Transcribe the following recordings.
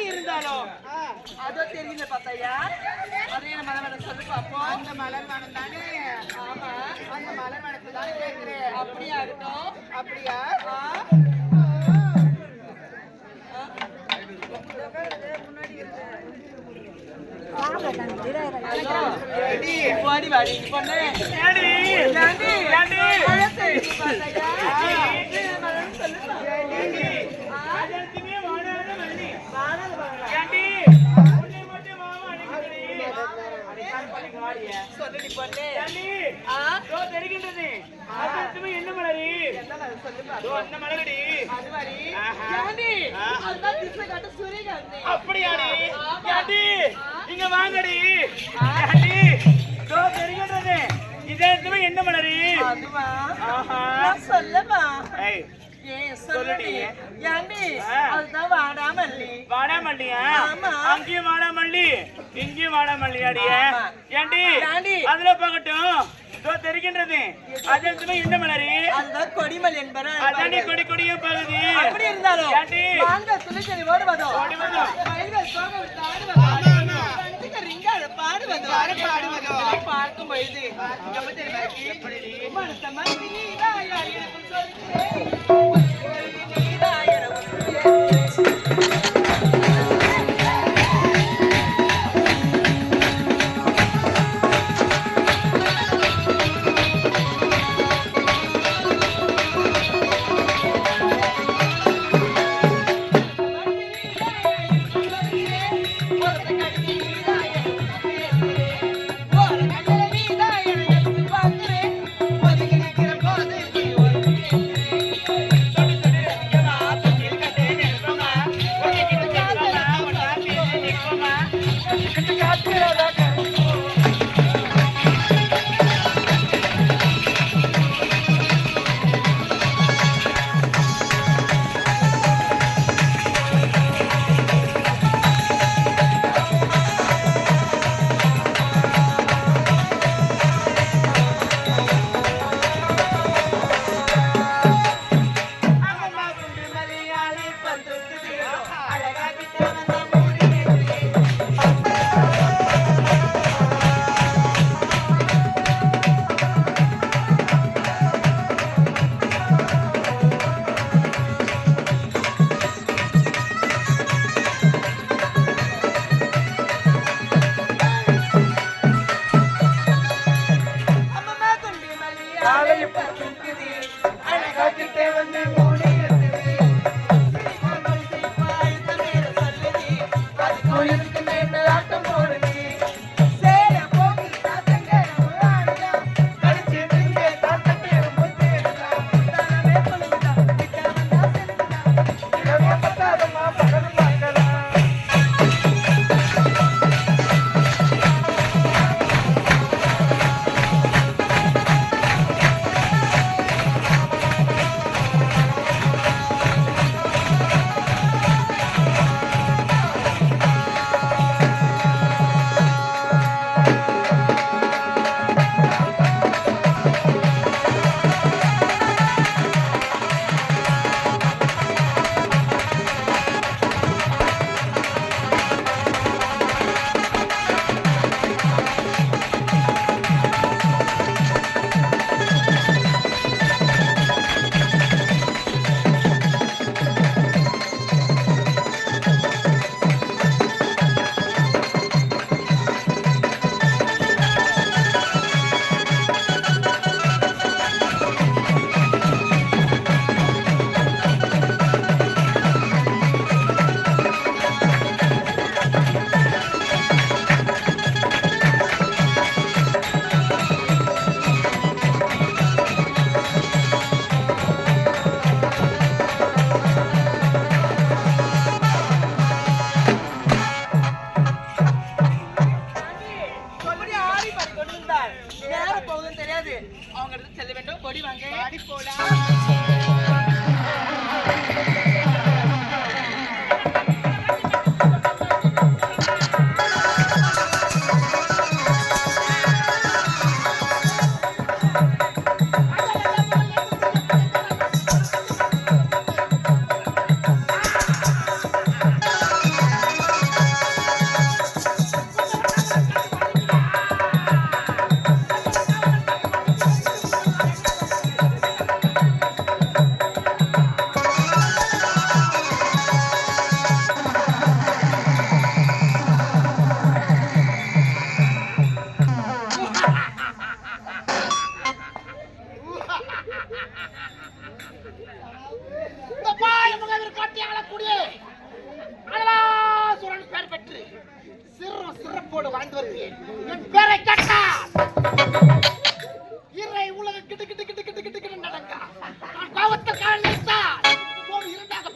அப்படி இருந்தாலும். அதோ தெரியல பார்த்தாயா அது என்ன மலை வேணும் சொல்லு பார்ப்போம். அந்த மலர் வேணும் தானே? ஆமா. அந்த மலர் வேணத்தை தானே கேட்கிறேன். அப்படியா ஆகட்டும் அப்படியா? ஓடி வாடி பொண்ணு ஆ? என்ன மலர்? காட்டு சூரியகாந்தி. அப்படியாடி? இங்க வாங்கடி. தெரிகின்றது. இதே என்ன மலரி? அதுவா? வாடாமல்லி. அங்கேயும் வாடாமல்லி இங்கேயும் வாடாமல்லியாடி ஆமா. ஏண்டி? அதுல பார்க்கட்டும் தோ தெரிகின்றது அதே என்ன மலரி அதுதான் கொடிமல் என்பன அதாண்டி கொடி கொடியே போகுது அப்படி இருந்தாலும் ஏண்டி? வாங்க துணிச்சலி ஓடுவதோ ஓடி வந்தோம். மயில்கள் சோக விட்டு ஆடுவதோ ரிங்காட பாடுவதோ பாடுவதோ. இதெல்லாம் பார்க்கும் பொழுது நம்ம யார் எனக்கும் சொல்கிறேன் அழகாக்கிட்டே வந்தேன்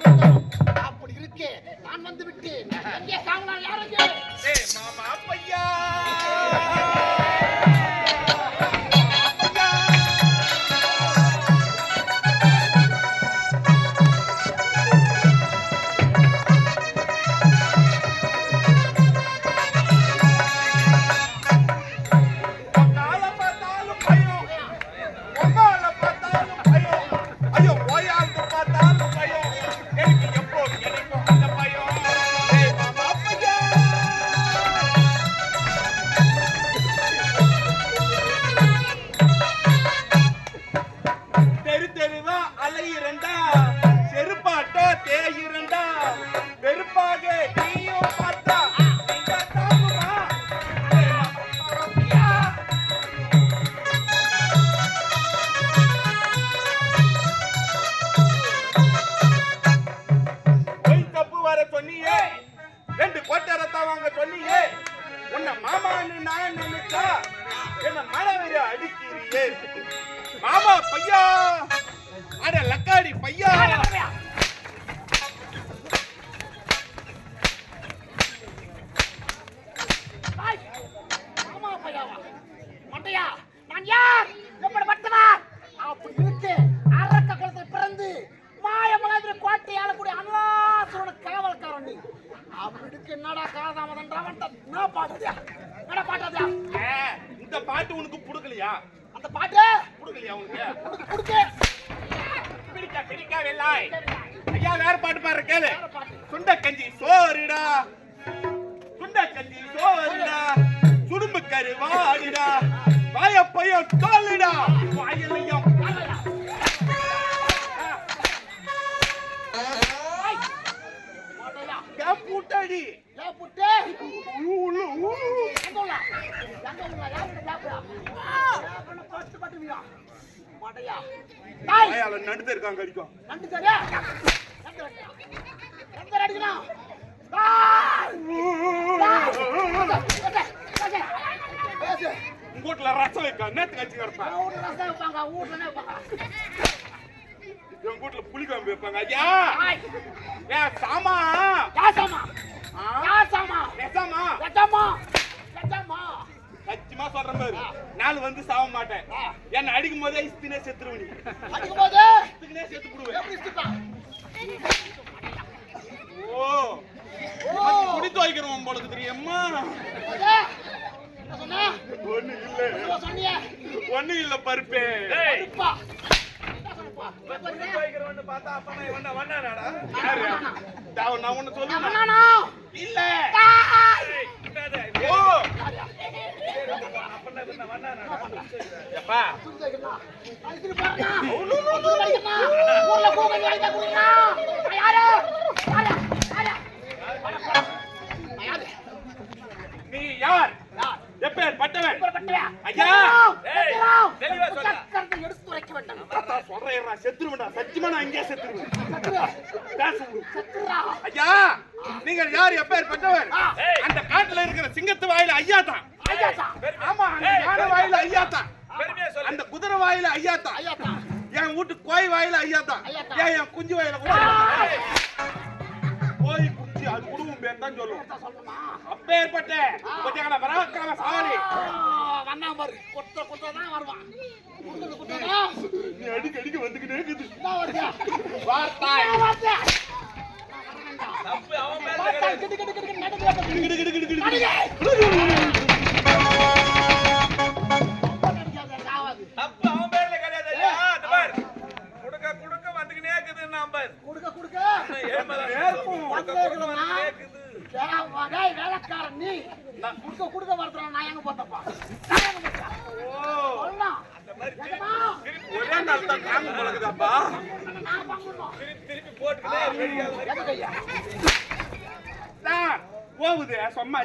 Thank you. தெரு தெருவா அலையிரண்டா செருப்பாட்டோ மண்டையா. தாய், வாயால நடுத்து இருக்காங்க அடிக்கும். நண்டு சரியா? அடிக்கணும். உங்க வீட்டுல ரசம் வைக்க நேத்து கட்சி கிடப்பேன் ரசம் வைப்பாங்க. எங்க வீட்டுல புளி குழம்பு வைப்பாங்க ஐயா! ஏ சாமா! நெசமா? எஜம்மா, எஜம்மா. சத்தியமா சொல்றேன் பாரு. நாள் வந்து சாக மாட்டேன். என்ன அடிக்கும் போதே இஸ்தினே செத்துருவனி அடிக்கும்போது இஸ்தினே செத்து போடுவேன்? ஓ. ஓ, குடி துவைக்கிறோம் போல தெரியுமா? ஒண்ணு இல்ல? ஒண்ணு இல்ல பருப்பே. நான் ஒண்ணு சொல்லுவேன்? இல்ல. ஓ? எப்பா? நீ யார்? எப்பேர் பட்டவன். ஐயா! தெளிவா சொல்லு. எடுத்துரைக்க வேண்டும். சொல்றேன் நான் செத்துருவேன்டா சத்தியமா நான் இங்கே செத்துருவேன். ஐயா நீங்கள் யார் எப்பேர் பட்டவன் ஆ. அந்த காட்டுல இருக்கிற சிங்கத்து வாயில ஐயா தான். ஆமா யானை வாயில ஐயா தான் அந்த குதிரை வாயில ஐயா தான் ஐயா தான். என் வீட்டு கோய் வாயில ஐயா தான் ஐயா தான். ஏன் என் குஞ்சு வாயில கூட. கோய் குஞ்சு அது குடும்பம் பேர் தான் சொல்லும்? அப்பேற்பட்ட கொஞ்சம் ஆ, வந்தான் பாரு. கொத்த கொத்த தான் வருவான். நீ அடிக்க அடிக்க வந்துகிட்டே இருக்குது என்ன வருது? வார்த்தாய் என்ன வருது? நான் வர வேண்டாம். வார்த்தாய் கிடு கிடு கிடு கிடு நடுவுல வந்து கிடு கிடு கிடு கிடு கிடு. பார். கொடுக்க கொடுக்க வேலைக்காரன் நீ குடுக்க குடுக்க வரதுல நான் எங்க. எங்கம்மா? ஒரே நாள் தான் தாங்க பழகுதாப்பா. திருப்பி? தான் போகுது சும்மா.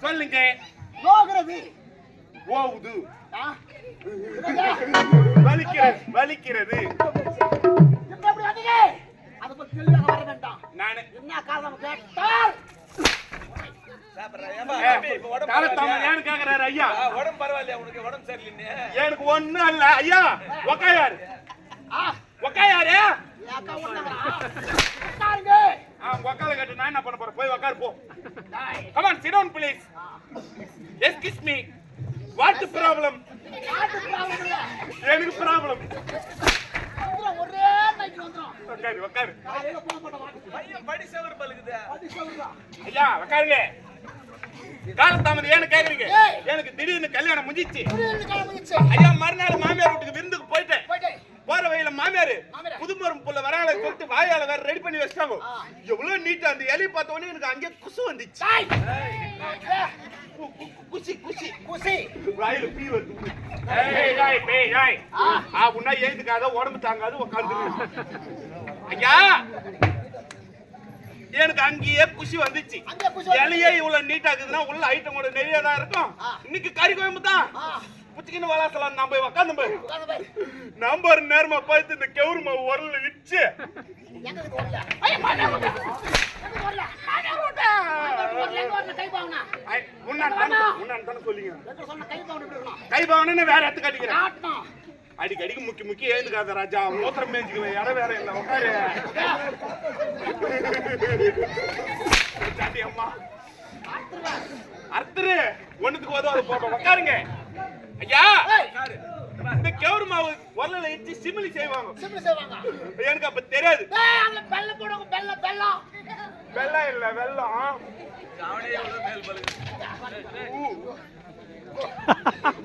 சொல்லுங்க போகிறது. போகுது? வலிக்கிறது வலிக்கிறது. என்ன காரணம் கேட்டால் சாப்பா ஏம்பா, தம்பி, இப்ப உடம்பு காலத்தாம பரவாயில்லையா? ஏன்னு கேக்குறாரு ஐயா ஆ, உடம்பு பரவாயில்லையா உனக்கு உடம்பு சரியில்லைன்னு எனக்கு ஒண்ணும் இல்ல ஐயா உக்காயாரு ஆ, உக்காயாரு என் அக்கா ஒண்ணுங்களா? உட்காருங்க. உக்கால கட்டு நான் என்ன பண்ண போறேன் போய் உக்காரு போ டேய், Come on, sit down, please. Excuse me. What the problem? நாட்டு problem இல்ல. எனக்கு ப்ராப்ளம் வந்துரும், ஒரே night வந்துரும். உட்காரு உட்காரு காலையில போக மாட்டேன், வா. பையன் படி செவரு பழுகுது அடி சொல்லுடா. ஐயா உட்காருங்க காலத்தாமது ஏன்னு கேக்குறீங்க ஏய். எனக்கு திடீர்னு கல்யாணம் முடிஞ்சிச்சு திடீர்னு கிளம்பிடுச்சு. ஐயா மறுநாள் மாமியார் வீட்டுக்கு விருந்துக்கு போயிட்டேன் போயிட்டு, போற வழியில மாமியார் மாமியார். புதுமரம் புள்ள வரால சொல்லிட்டு வாயால வேற ரெடி பண்ணி வச்சிட்டாங்க ஆ. எவ்வளவு நீட்டா அந்த எலி பார்த்த உடனே எனக்கு அங்கே குசு வந்துச்சு டேய், ஏ, கு- கு- குசி குசி குசி. வாயில பீ வருது ஏய் பேய் ஏய். ஆ. ஆ உன்ன ஏந்துக்காத உடம்பு தாங்காது உட்காந்து ஐயா. எனக்கு அங்கேயே குஷி வந்துச்சு. இலையே இவ்வளவு நீட்டா இருக்குதுன்னா உள்ள ஐட்டம் கூட நிறைய தான் இருக்கும். இன்னைக்கு கறி குழம்பு தான். புச்சிக்கின்னு வளாசலாம் நம்ம போய் உட்காந்து போய் உட்கார்ந்து பாரு. நேரமா பார்த்து இந்த கெவுரு மாவு உரல்ல வச்சு எங்க இருக்கு வரல? ஐய, மாமியார் வீட்டு. எங்க வரல? மாமியார் வீட்டு. மாமியார் வீட்டு வரல, எங்க வரல? கை பாவனா. உன்னான் தானே உன்னான் தானே சொல்லிங்க எங்க சொன்ன கை பாவனை எப்படி இருக்கணும்? கை பாவனன்னு வேற இடத்துக்கு அடிக்கிறேன் காட்டணும். அடிக்கடிக்கு முக்கி முக்கி எழுந்துக்காத ராஜா மூத்திரம் மேய்ச்சிக்குவேன் இடம் வேற இல்ல உட்காரு அம்மா. அர்த்தரு ஒண்ணுத்துக்கு உதவாது போட்டோம் உட்காருங்க ஐயா! இந்த கெவுரு மாவு உரல்ல வச்சு சிமிலி செய்வாங்க. சிம்பிளி செய்வாங்க. எனக்கு அப்ப தெரியாது. அதுல வெல்லம் போடுவாங்க, வெல்லம், வெல்லம். வெள்ளம் இல்ல வெள்ளம். அவனே எவ்வளவு மேல் பழுகுது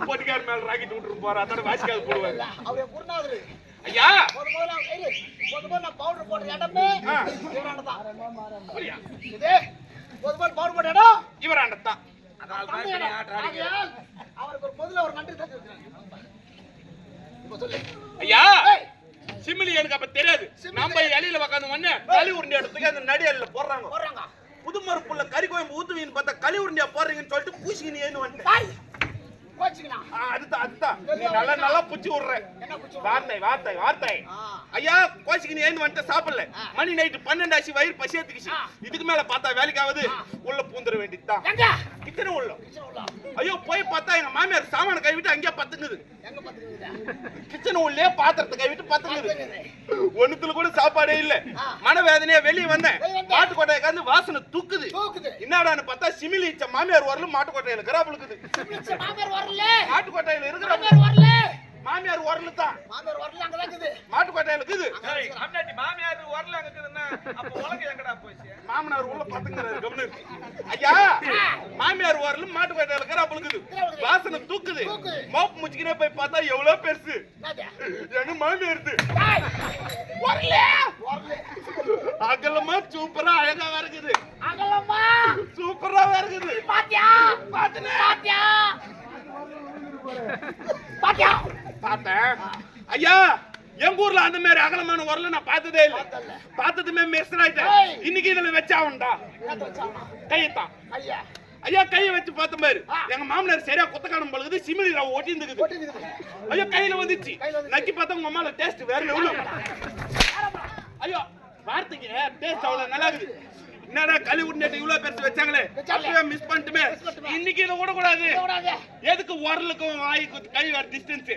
பொட்டிக்கார மேல ராக்கெட் விட்டுட்டு போறா அதோட வாசிக்காது போடுவாரு. அவர் குருநாதரு. ஐயா! முத முதல்ல. முத முதல்ல நான் powder போடுற இடமே. இவராண்டதான். இது, முத முதல்ல powder போட்ட இடம். இவராண்டத்தான் அவருக்கு முதல்ல ஒரு நன்றி. ஐயா! சிமிலி எனக்கு அப்ப தெரியாது. நம்ம இலையில உட்காந்து உடனே களி உருண்டை இடத்துக்கு அந்த நடி அலையில போடுறாங்க. புது மறுப்புள்ள கறி குழம்பு ஊத்துவீங்கன்னு பார்த்தா களி உருண்டையா போடுறீங்கன்னு சொல்லிட்டு பூசிக்கின்னு ஏன்னு வந்துட்டேன் அதுதான் அதுதான் நீ நல்லா நல்லா புச்சி விடுற? வார்த்தை வார்த்தை வார்த்தை. ஐயா கோச்சிக்கின்னு ஏன்னு வந்துட்டு சாப்பிடல. மணி நைட்டு பன்னெண்டு ஆச்சு வயிறு பசி எடுத்துக்கிச்சு ஆ. இதுக்கு மேல பார்த்தா வேலைக்காவது உள்ள பூந்துட வேண்டியதுதான். உள்ள. ஐயோ போய் பார்த்தா எங்க மாமியார் சாமான கைவிட்டு அங்கேயே பத்துங்குது? கிச்சன் உள்ளே பாத்திரத்தை கைவிட்டு பத்துங்குது. ஒண்ணுத்துல கூட சாப்பாடே இல்ல. மனவேதனையா வெளிய வந்தேன். மாட்டுக்கொட்டையை கந்து வாசனை தூக்குது தூக்குது. என்னடான்னு பார்த்தா சிமிலி இச்ச மாமியார் வரலும் மாட்டுக்கொட்டையில வரல. மாட்டுக்கொட்டையில இருக்கிற மாமியார் வரல. மாமியார் வரல தான் மாமியார் வரல, அங்கதான் இருக்குது. மாட்டுக்கொட்டையில இருக்குது அம்னாட்டி மாமியார் வரல அங்க இருக்குதுன்னா அப்ப உலகம் எங்கடா போச்சு மாமனார் உள்ள பத்துங்கிறாரு கம்னு ஐயா மாமியார் வரலும் மாட்டுக்கொட்டையில கிராப்புழுக்குது வாசனை தூக்குது. மோப்பு முச்சிக்கினே போய் பார்த்தா எவ்வளவு பெருசு? எங்க மாமியார் டேய், வரல வரல. அகலமா சூப்பரா அழகா இருக்குது அகலமா. சூப்பரா இருக்குது பாத்தியா? பாத்தியா? பாத்தியா? பார்த்தேன் ஐயா எங்க ஊர்ல அந்த மாதிரி அகலமான உரல நான் பார்த்ததே இல்ல பார்த்ததுமே மிஸ் ஆயிட்டேன். இன்னைக்கு இதுல வச்சாவுண்டா? கையத்தான் ஐயா, ஐயா கையை வச்சு பார்த்த மாதிரி. எங்க மாமனார் சரியா குத்தக்கானம் பழுகுது சிமிலி ரவை ஒட்டி இருந்துக்குது. ஐயோ கையில வந்துச்சு. நக்கி பார்த்தா உங்க அம்மால டேஸ்ட் வேற லெவலு ஐயோ வார்த்தைக்கு டேஸ்ட் அவ்வளவு நல்லா இருக்குது என்னடா களி உருண்டை இவ்வளவு பெருசு வச்சாங்களே. அப்பவே மிஸ் பண்ணிட்டுமே. இன்னைக்கு இதை விடக்கூடாது கூடாது. எதுக்கு உரலுக்கும் வாய்க்கும் கை வேற டிஸ்டன்ஸ்.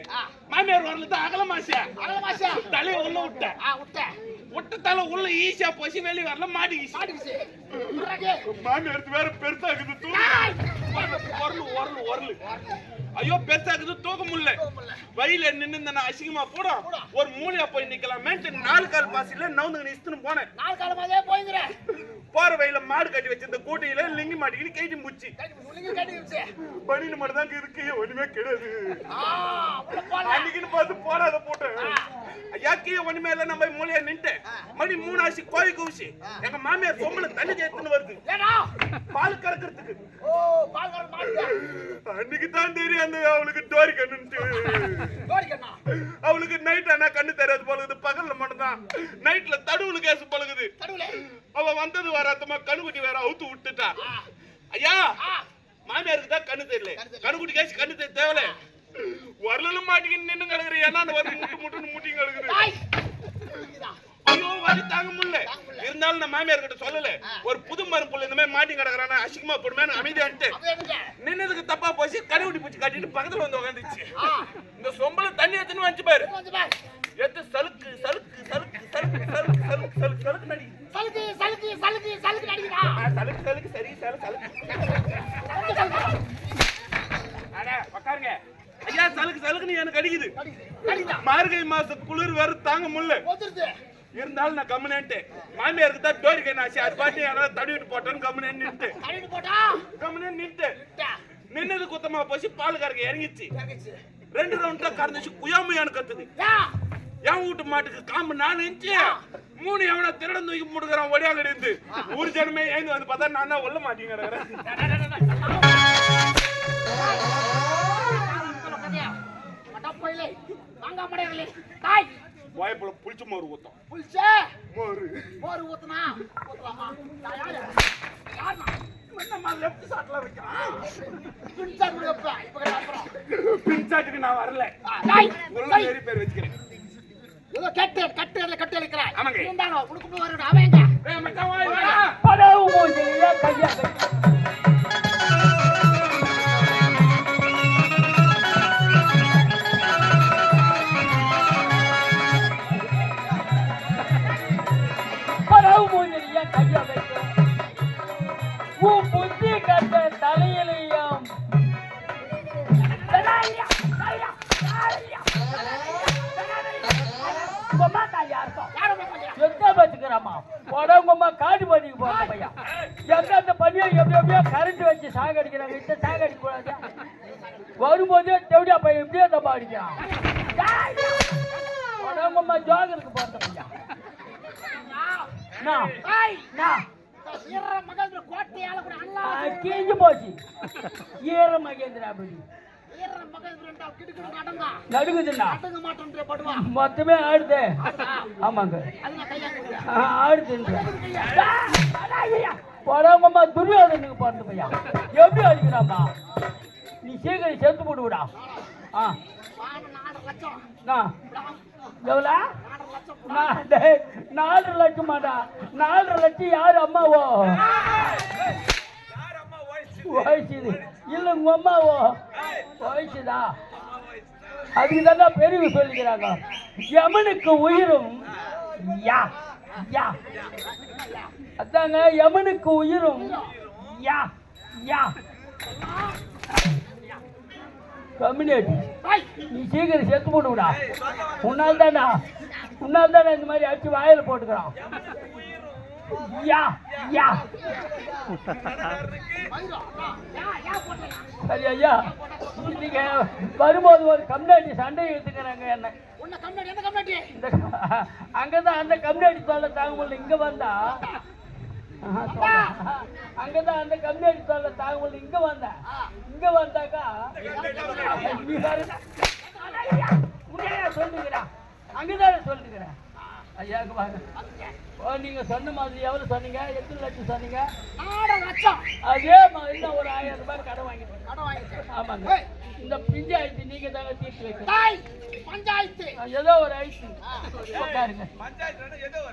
மாமியார் உரல தான் அகலமாசியா அகலமாச்சா? தலைய உள்ள விட்டேன். விட்ட தலை உள்ள ஈஸியா போச்சு வெளிய வரல மாட்டிக்கிச்சு. பிறகு, மாமியாருக்கு வேற பெருசாக்குது டேய், உரலு உரலு உரலு. ஐயோ பெருசாக்குது தூக்க முடியல. வழியில நின்னு நான் அசிங்கமா போடும் ஒரு மூலையா போய் நிக்கலாமேன்ட்டு நாலு கால் பாசில நவுந்து இஸ்துன்னு போனேன். நாலு காலமாவே போய்ங்கிறேன். போற வழியில மாடு கட்டி வச்சிருந்த கூட்டியில லிங்கி மாட்டிக்கிட்டு கைட்டி முச்சு. பனின்னு மட்டும் தான் இருக்கு ஒண்ணுமே கிடையாது. அன்னைக்குன்னு பார்த்து போடாத போட்டு. ஐயா கீழே ஒண்ணுமே இல்ல நம்ம மூலையா நின்ட்டு மணி மூணு ஆச்சு கோழி கூசி எங்க மாமியார் சொம்பல தண்ணி சேர்த்துன்னு வருது? பால் கறக்கிறதுக்கு? அன்னைக்கு தான் தெரியும். அந்த அவளுக்கு டோரி கண்ணுன்ட்டு. அவளுக்கு நைட் ஆனா கண்ணு தெரியாது போலுகுது பகல்ல மட்டும் தான் நைட்ல தடுவுல கேஸ் பழகுது. அவ வந்தது வராத்தமா கண்ணுக்குட்டி வேற அவுத்து விட்டுட்டா. ஐயா மாமியாருக்கு தான் கண்ணு தெரியல. கண்ணுக்குட்டி கேஸ் கண்ணு தெரிய தேவல. வரலும் மாட்டிக்கின்னு நின்னு கிடக்குற ஏன்னா அந்த வந்து முட்டு முட்டுன்னு முட்டிங்க கிடக்குது. ஐயோ வலி தாங்க முடியல. இருந்தாலும் நான் மாமியார் கிட்ட சொல்லல. ஒரு புது மருப்புள்ள இந்த மாதிரி மாட்டி கிடக்குறானா அசிங்கமா போடுமே அமைதியான்ட்டு நின்னதுக்கு தப்பா போச்சு கழுவிடி பூச்சி கட்டிட்டு பக்கத்துல வந்து உட்காந்துச்சு இந்த சொம்பல தண்ணி எடுத்துன்னு வந்து பாரு. எடுத்து சலுக்கு சலுக்கு சலுக்கு சலுக்கு சலுக்கு சலுக்கு சலுக்கு சலுக்கு நடி. சலுக்கு சலுக்கு சலுக்கு சலுக்கு நடிக்கிறா சலுக்கு சலுக்கு சரி சலு சலுக்கு. சலுக்கு அண்ணா உட்காருங்க ஐயா சலுக்கு சலுக்குன்னு எனக்கு அடிக்குது. மார்கழி மாச குளிர் வேற தாங்க முடியல. இருந்தாலும் நான் கம்முனேன்ட்டு மாமியாருக்கு தான் டோரி கண்ணு ஆச்சு அது பாட்டு என்னால தடவிட்டு போட்டேன்னு கம்முனே போட்டா கம்முனே டா. நின்னது குத்தமா போச்சு பால் கறக்க இறங்கிச்சு. ரெண்டு ரவுண்ட் தான் கறந்துச்சு குயாமையான்னு கத்துது என் வீட்டு மாட்டுக்கு காம்பு நாலு இன்ச்சு மூணு எவனா திருடன் தூக்கி முடுக்கிறான் ஒடியாங்க இருந்து ஒரு ஜனமே ஏந்து வந்து பார்த்தா நான் தான் உள்ள மாட்டீங்க கிடக்குறேன் மடப்பையிலே வாங்க மடையர்களே தாய் வாய்ப்புல புளிச்சு மோர் ஊத்தம் புளிச்சே மோர். மோர் ஊத்துனா ஊத்தலாமா? பின்சாட்டுக்கு நான் வரல. பேர் வச்சுக்கிறேன். ஏதோ கட்டு கட்டு அதுல கட்டு அளிக்கிறாய் ஆமாங்க. இருந்தாங்க உனக்கு போய் வரணும் புத்தி கட்ட தலையிலையும் உங்க அம்மா தான் உடம்புமா காடு பண்ணிக்கு போற பையன் எங்க அந்த பையன் எப்படி எப்படியோ கரண்ட் வச்சு சாகடிக்கிறாங்க இந்த சாகடிக்க கூடாது வரும்போதே தேவடியா பையன் எப்படியோ தப்பா அடிக்கிறான் உடம்புமா ஜோகருக்கு போற பையன் கிழிஞ்சு போச்சு. ஈர மகேந்திரா அப்படி மொத்தமே ஆடுது. ஆமாங்க. ஆடுதுன்ற. படவங்கம்மா துரியோதனுக்கு பிறந்த பையா எப்படி அடிக்கிறாம்மா நீ சீக்கிரம் சேர்த்து போட்டு விடா ஆ எவ்வளோ? நாலரை லட்சமாடா. நாலரை லட்சம் யார் அம்மாவோ? அம்மா வயசுது. இல்லை உங்க அம்மாவோ? வயசுதா? அதுக்கு தான் பெருமை சொல்லிக்கிறாங்க. யமனுக்கு உயிரும் யா யா. அதாங்க யமனுக்கு உயிரும் யா யா. கம்யூனிட்டி நீ சீக்கிரம் செத்து போட்டுவிடா. உன்னால் தானா உன்னால் தானே இந்த மாதிரி அடிச்சு வாயில போட்டுக்கிறான் சரி ஐயா இன்னைக்கு வரும்போது ஒரு கம்யூனிட்டி சண்டை எடுத்துக்கிறாங்க என்ன. அங்கதான் அந்த கம்யூனிட்டி தொல்லை தாங்க முடியல இங்க வந்தா. அங்கதான் அந்த கம்யூனிட்டி தொல்லை தாங்க முடியல இங்க வந்தேன் இங்க வந்தாக்கா நீ அங்கதானே சொல்லுகிறேன் ஐயாக்கு வாங்க ஓ நீங்க சொன்ன மாதிரி எவ்வளவு சொன்னீங்க? எத்தனை லட்சம் சொன்னீங்க? நாலு லட்சம். அதே மாதிரி தான் ஒரு ஆயிரம் ரூபாய் கடன் வாங்கிட்டு கடன் வாங்கிட்டேன் ஆமாங்க. இந்த பஞ்சாயத்து நீங்க தாங்க தீர்த்து வைக்கணும். பஞ்சாயத்து. ஏதோ ஒரு ஐஸ் உட்காருங்க. பஞ்சாயத்து ஏதோ ஒரு